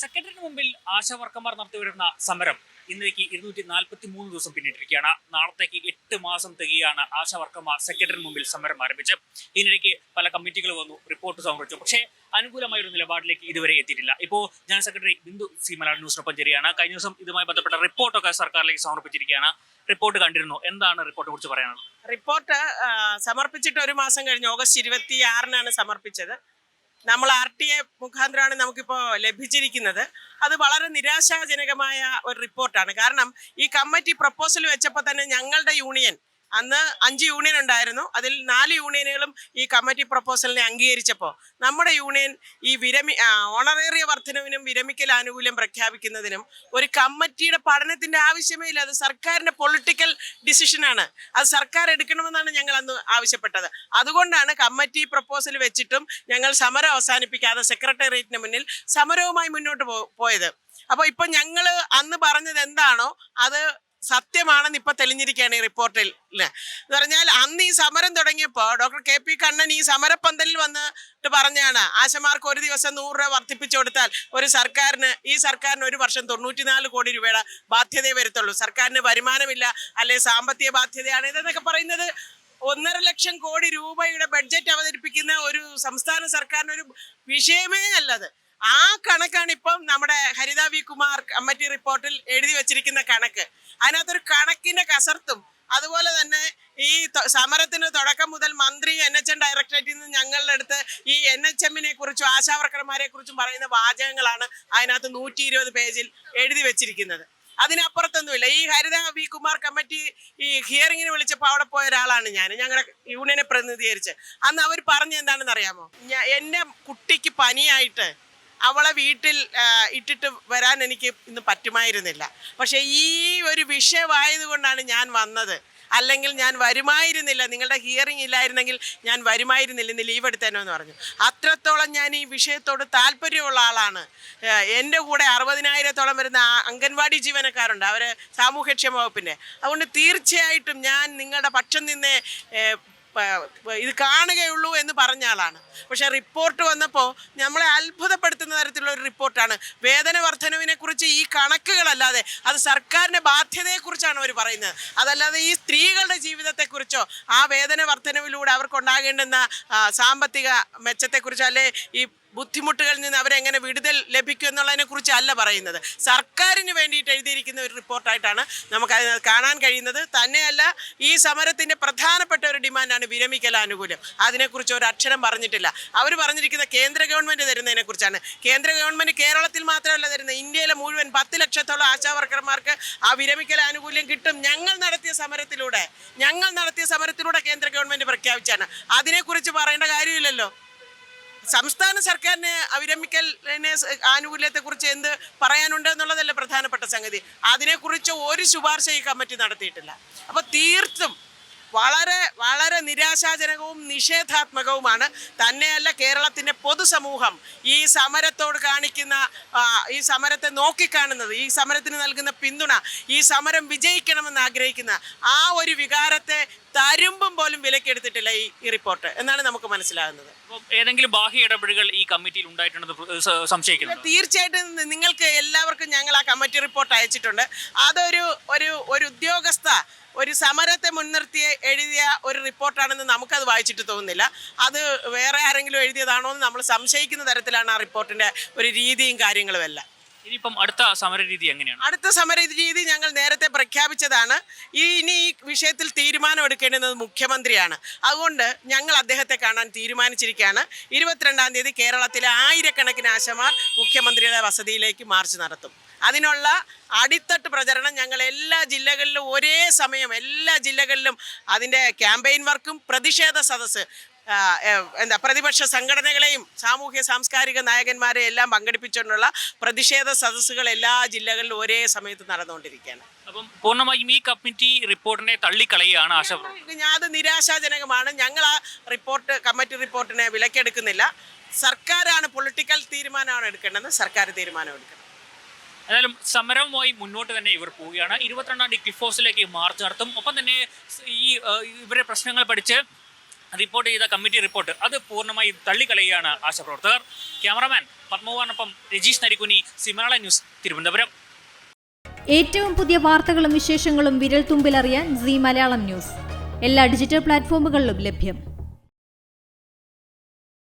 സെക്രട്ടറിന് മുമ്പിൽ ആശാവർക്കന്മാർ നടത്തിവരുന്ന സമരം ഇന്നേക്ക് ഇരുന്നൂറ്റി നാൽപ്പത്തി മൂന്ന് ദിവസം പിന്നിട്ടിരിക്കുകയാണ്. നാളത്തേക്ക് എട്ട് മാസം തികയാണ് ആശാവർക്കന്മാർ സെക്രട്ടറിന് മുമ്പിൽ സമരം ആരംഭിച്ച്. ഇതിനിടയ്ക്ക് പല കമ്മിറ്റികൾ വന്നു റിപ്പോർട്ട് സമർപ്പിച്ചു. പക്ഷേ അനുകൂലമായ ഒരു നിലപാടിലേക്ക് ഇതുവരെ എത്തിയിട്ടില്ല. ഇപ്പോൾ ജനറൽ സെക്രട്ടറി ബിന്ദു സി. മലയാള ന്യൂസിനൊപ്പം ചേരുകയാണ്. കഴിഞ്ഞ ദിവസം ഇതുമായി ബന്ധപ്പെട്ട റിപ്പോർട്ടൊക്കെ സർക്കാരിലേക്ക് സമർപ്പിച്ചിരിക്കുകയാണ്. റിപ്പോർട്ട് കണ്ടിരുന്നു. എന്താണ് റിപ്പോർട്ടിനെ കുറിച്ച് പറയാനുള്ളത്? റിപ്പോർട്ട് സമർപ്പിച്ചിട്ട് ഒരു മാസം കഴിഞ്ഞ് ഓഗസ്റ്റ് ഇരുപത്തി ആറിനാണ് സമർപ്പിച്ചത്. നമ്മൾ ആർ ടി എ മുഖാന്തരമാണ് നമുക്കിപ്പോൾ ലഭിച്ചിരിക്കുന്നത്. അത് വളരെ നിരാശാജനകമായ ഒരു റിപ്പോർട്ടാണ്. കാരണം ഈ കമ്മിറ്റി പ്രപ്പോസൽ വെച്ചപ്പോൾ തന്നെ ഞങ്ങളുടെ യൂണിയൻ അന്ന് അഞ്ച് യൂണിയൻ ഉണ്ടായിരുന്നു. അതിൽ നാല് യൂണിയനുകളും ഈ കമ്മിറ്റി പ്രപ്പോസലിനെ അംഗീകരിച്ചപ്പോൾ നമ്മുടെ യൂണിയൻ ഈ വിരമി ഓണറേറിയ വർധനവിനും വിരമിക്കൽ ആനുകൂല്യം പ്രഖ്യാപിക്കുന്നതിനും ഒരു കമ്മിറ്റിയുടെ പഠനത്തിന്റെ ആവശ്യമേ ഇല്ല. അത് സർക്കാരിന്റെ പൊളിറ്റിക്കൽ ഡിസിഷനാണ് അത് സർക്കാർ എടുക്കണമെന്നാണ് ഞങ്ങൾ അന്ന് ആവശ്യപ്പെട്ടത്. അതുകൊണ്ടാണ് കമ്മിറ്റി പ്രപ്പോസൽ വെച്ചിട്ടും ഞങ്ങൾ സമരം അവസാനിപ്പിക്കാതെ സെക്രട്ടേറിയറ്റിന് മുന്നിൽ സമരവുമായി മുന്നോട്ട് പോയത്. അപ്പോൾ ഇപ്പൊ ഞങ്ങൾ അന്ന് പറഞ്ഞത് എന്താണോ അത് സത്യമാണെന്ന് ഇപ്പൊ തെളിഞ്ഞിരിക്കുകയാണ് ഈ റിപ്പോർട്ടിൽ എന്ന് പറഞ്ഞാൽ അന്ന് ഈ സമരം തുടങ്ങിയപ്പോൾ ഡോക്ടർ കെ പി കണ്ണൻ ഈ സമരപ്പന്തലിൽ വന്നിട്ട് പറഞ്ഞാണ് ആശമാർക്ക് ഒരു ദിവസം നൂറ് രൂപ വർദ്ധിപ്പിച്ചു കൊടുത്താൽ ഒരു സർക്കാരിന് ഈ സർക്കാരിന് ഒരു വർഷം തൊണ്ണൂറ്റിനാല് കോടി രൂപയുടെ ബാധ്യതയെ വരുത്തുള്ളൂ. സർക്കാരിന് വരുമാനമില്ല അല്ലെ സാമ്പത്തിക ബാധ്യതയാണ് ഇതെന്നൊക്കെ പറയുന്നത്. ഒന്നര ലക്ഷം കോടി രൂപയുടെ ബഡ്ജറ്റ് അവതരിപ്പിക്കുന്ന ഒരു സംസ്ഥാന സർക്കാരിന് ഒരു വിഷയമേ അല്ലത്. ആ കണക്കാണ് ഇപ്പം നമ്മുടെ ഹരിത വി കുമാർ കമ്മിറ്റി റിപ്പോർട്ടിൽ എഴുതി വെച്ചിരിക്കുന്ന കണക്ക്. അതിനകത്തൊരു കണക്കിന്റെ കസർത്തും. അതുപോലെ തന്നെ ഈ സമരത്തിന് തുടക്കം മുതൽ മന്ത്രി എൻ എച്ച് എം ഡയറക്ടറേറ്റിൽ നിന്ന് ഞങ്ങളുടെ അടുത്ത് ഈ എൻ എച്ച് എമ്മിനെ കുറിച്ചും ആശാവർക്കർമാരെ കുറിച്ചും പറയുന്ന വാചകങ്ങളാണ് അതിനകത്ത് നൂറ്റി ഇരുപത് പേജിൽ എഴുതി വെച്ചിരിക്കുന്നത്. അതിനപ്പുറത്തൊന്നുമില്ല. ഈ ഹരിത വി കുമാർ കമ്മിറ്റി ഈ ഹിയറിങ്ങിന് വിളിച്ചപ്പോൾ അവിടെ പോയ ഒരാളാണ് ഞാൻ ഞങ്ങളുടെ യൂണിയനെ പ്രതിനിധീകരിച്ച്. അന്ന് അവർ പറഞ്ഞ എന്താണെന്ന് അറിയാമോ എന്റെ കുട്ടിക്ക് പനിയായിട്ട് അവളെ വീട്ടിൽ ഇട്ടിട്ട് വരാൻ എനിക്ക് ഇന്ന് പറ്റുമായിരുന്നില്ല. പക്ഷേ ഈ ഒരു വിഷയമായതുകൊണ്ടാണ് ഞാൻ വന്നത്. അല്ലെങ്കിൽ ഞാൻ വരുമായിരുന്നില്ല. നിങ്ങളുടെ ഹിയറിംഗ് ഇല്ലായിരുന്നെങ്കിൽ ഞാൻ വരുമായിരുന്നില്ല. ഇന്ന് ലീവ് എടുത്തേനോ എന്ന് പറഞ്ഞു. അത്രത്തോളം ഞാൻ ഈ വിഷയത്തോട് താല്പര്യമുള്ള ആളാണ്. എന്റെ കൂടെ അറുപതിനായിരത്തോളം വരുന്ന അംഗൻവാടി ജീവനക്കാരുണ്ട്. അവർ സാമൂഹ്യക്ഷേമ വകുപ്പിന്റെ. അതുകൊണ്ട് തീർച്ചയായിട്ടും ഞാൻ നിങ്ങളുടെ പക്ഷം നിന്നേ ഇത് കാണുകയുള്ളൂ എന്ന് പറഞ്ഞ ആളാണ്. പക്ഷേ റിപ്പോർട്ട് വന്നപ്പോൾ നമ്മളെ അത്ഭുതപ്പെടുത്തുന്ന തരത്തിലുള്ള ഒരു റിപ്പോർട്ടാണ് വേതന വർധനവിനെ കുറിച്ച് ഈ കണക്കുകളല്ലാതെ അത് സർക്കാരിന്റെ ബാധ്യതയെക്കുറിച്ചാണ് അവർ പറയുന്നത്. അതല്ലാതെ ഈ സ്ത്രീകളുടെ ജീവിതത്തെക്കുറിച്ചോ ആ വേതന വർധനവിലൂടെ അവർക്കുണ്ടാകേണ്ടുന്ന സാമ്പത്തിക മെച്ചത്തെക്കുറിച്ചോ അല്ലെ ഈ ബുദ്ധിമുട്ടുകളിൽ നിന്ന് അവരെങ്ങനെ വിടുതൽ ലഭിക്കും എന്നുള്ളതിനെ കുറിച്ച് അല്ല പറയുന്നത്. സർക്കാരിന് വേണ്ടിയിട്ട് എഴുതിയിരിക്കുന്ന ഒരു റിപ്പോർട്ടായിട്ടാണ് നമുക്ക് കാണാൻ കഴിയുന്നത്. തന്നെയല്ല ഈ സമരത്തിന്റെ പ്രധാനപ്പെട്ട ഒരു ഡിമാൻഡാണ് വിരമിക്കൽ ആനുകൂല്യം. അതിനെക്കുറിച്ച് ഒരു അക്ഷരം പറഞ്ഞിട്ടില്ല. അവർ പറഞ്ഞിരിക്കുന്ന കേന്ദ്ര ഗവൺമെന്റ് തരുന്നതിനെക്കുറിച്ചാണ് കേന്ദ്ര ഗവൺമെന്റ് കേരളത്തിൽ മാത്രമല്ല തരുന്നത്. ഇന്ത്യയിലെ മുഴുവൻ പത്ത് ലക്ഷത്തോളം ആശാവർക്കർമാർക്ക് ആ വിരമിക്കൽ ആനുകൂല്യം കിട്ടും. ഞങ്ങൾ നടത്തിയ സമരത്തിലൂടെ ഞങ്ങൾ നടത്തിയ സമരത്തിലൂടെ കേന്ദ്ര ഗവൺമെന്റ് പ്രഖ്യാപിച്ചാണ് അതിനെക്കുറിച്ച് പറയേണ്ട കാര്യമില്ലല്ലോ. സംസ്ഥാന സർക്കാരിന് അവിരമിക്കലിനെ ആനുകൂല്യത്തെ കുറിച്ച് എന്ത് പറയാനുണ്ട് എന്നുള്ളതല്ല പ്രധാനപ്പെട്ട സംഗതി. അതിനെക്കുറിച്ച് ഒരു ശുപാർശ ഈ കമ്മിറ്റി നടത്തിയിട്ടില്ല. അപ്പോൾ തീർത്തും വളരെ വളരെ നിരാശാജനകവും നിഷേധാത്മകവുമാണ്. തന്നെയല്ല കേരളത്തിന്റെ പൊതുസമൂഹം ഈ സമരത്തോട് കാണിക്കുന്ന ഈ സമരത്തെ നോക്കിക്കാണുന്നത് ഈ സമരത്തിന് നൽകുന്ന പിന്തുണ ഈ സമരം വിജയിക്കണമെന്ന് ആഗ്രഹിക്കുന്ന ആ ഒരു വികാരത്തെ തരുമ്പും പോലും വിലക്കെടുത്തിട്ടില്ല ഈ ഈ റിപ്പോർട്ട്. എന്നാണ് നമുക്ക് മനസ്സിലാകുന്നത്. ഏതെങ്കിലും ബാഹ്യ ഇടപെടലുകൾ ഈ കമ്മിറ്റിയിൽ ഉണ്ടായിട്ടുണ്ടെന്ന് സംശയിക്കുന്നു തീർച്ചയായിട്ടും നിങ്ങൾക്ക് എല്ലാവർക്കും ഞങ്ങൾ ആ കമ്മിറ്റി റിപ്പോർട്ട് അയച്ചിട്ടുണ്ട്. അതൊരു ഒരു ഒരു ഉദ്യോഗസ്ഥ ഒരു സമരത്തെ മുൻനിർത്തി എഴുതിയ ഒരു റിപ്പോർട്ടാണെന്ന് നമുക്കത് വായിച്ചിട്ട് തോന്നുന്നില്ല. അത് വേറെ ആരെങ്കിലും എഴുതിയതാണോ എന്ന് നമ്മൾ സംശയിക്കുന്ന തരത്തിലാണ് ആ റിപ്പോർട്ടിന്റെ ഒരു രീതിയും കാര്യങ്ങളും എല്ലാം. ഇനിയിപ്പം അടുത്ത സമര രീതി എങ്ങനെയാണ്? അടുത്ത സമര രീതി ഞങ്ങൾ നേരത്തെ പ്രഖ്യാപിച്ചതാണ്. ഇനി ഈ വിഷയത്തിൽ തീരുമാനം എടുക്കേണ്ടുന്നത് മുഖ്യമന്ത്രിയാണ്. അതുകൊണ്ട് ഞങ്ങൾ അദ്ദേഹത്തെ കാണാൻ തീരുമാനിച്ചിരിക്കുകയാണ്. ഇരുപത്തിരണ്ടാം തീയതി കേരളത്തിലെ ആയിരക്കണക്കിന് ആശമാർ മുഖ്യമന്ത്രിയുടെ വസതിയിലേക്ക് മാർച്ച് നടത്തും. അതിനുള്ള അടിത്തട്ട് പ്രചരണം ഞങ്ങൾ എല്ലാ ജില്ലകളിലും ഒരേ സമയം എല്ലാ ജില്ലകളിലും അതിന്റെ ക്യാമ്പയിൻ വർക്കും പ്രതിഷേധ സദസ്സ് എന്താ പ്രതിപക്ഷ സംഘടനകളെയും സാമൂഹ്യ സാംസ്കാരിക നായകന്മാരെ എല്ലാം പങ്കെടുപ്പിച്ചുകൊണ്ടുള്ള പ്രതിഷേധ സദസ്സുകൾ എല്ലാ ജില്ലകളിലും ഒരേ സമയത്ത് നടന്നുകൊണ്ടിരിക്കുകയാണ്. അപ്പം പൂർണമായും ഈ കമ്മിറ്റി റിപ്പോർട്ടിനെ തള്ളിക്കളയുകയാണ് ആശ ഞാൻ അത് നിരാശാജനകമാണ്. ഞങ്ങൾ ആ റിപ്പോർട്ട് കമ്മിറ്റി റിപ്പോർട്ടിനെ വിലക്കെടുക്കുന്നില്ല. സർക്കാരാണ് പൊളിറ്റിക്കൽ തീരുമാനമാണ് എടുക്കേണ്ടത്. സർക്കാർ തീരുമാനം എടുക്കണം. എന്നാലും സമരവുമായി മുന്നോട്ട് തന്നെ ഇവർ പോവുകയാണ്. ഇരുപത്തിരണ്ടാം തീയതി ക്ലിഫ് ഹൗസിലേക്ക് മാർച്ച് നടത്തും. ഒപ്പം തന്നെ ഈ ഇവരുടെ ഇവരെ പ്രശ്നങ്ങൾ പഠിച്ച് റിപ്പോർട്ട് ചെയ്ത കമ്മിറ്റി റിപ്പോർട്ട് അത് പൂർണമായി തള്ളിക്കളയുകയാണ് ആശാപ്രവർത്തകർ. ക്യാമറമാൻ പത്മകുമാറിനൊപ്പം രജീഷ് നരിക്കുനി സിമാള ന്യൂസ് തിരുവനന്തപുരം. ഏറ്റവും പുതിയ വാർത്തകളും വിശേഷങ്ങളും വിരൽ തുമ്പിലറിയാൻ സി മലയാളം ന്യൂസ്. എല്ലാ ഡിജിറ്റൽ പ്ലാറ്റ്ഫോമുകളിലും ലഭ്യം.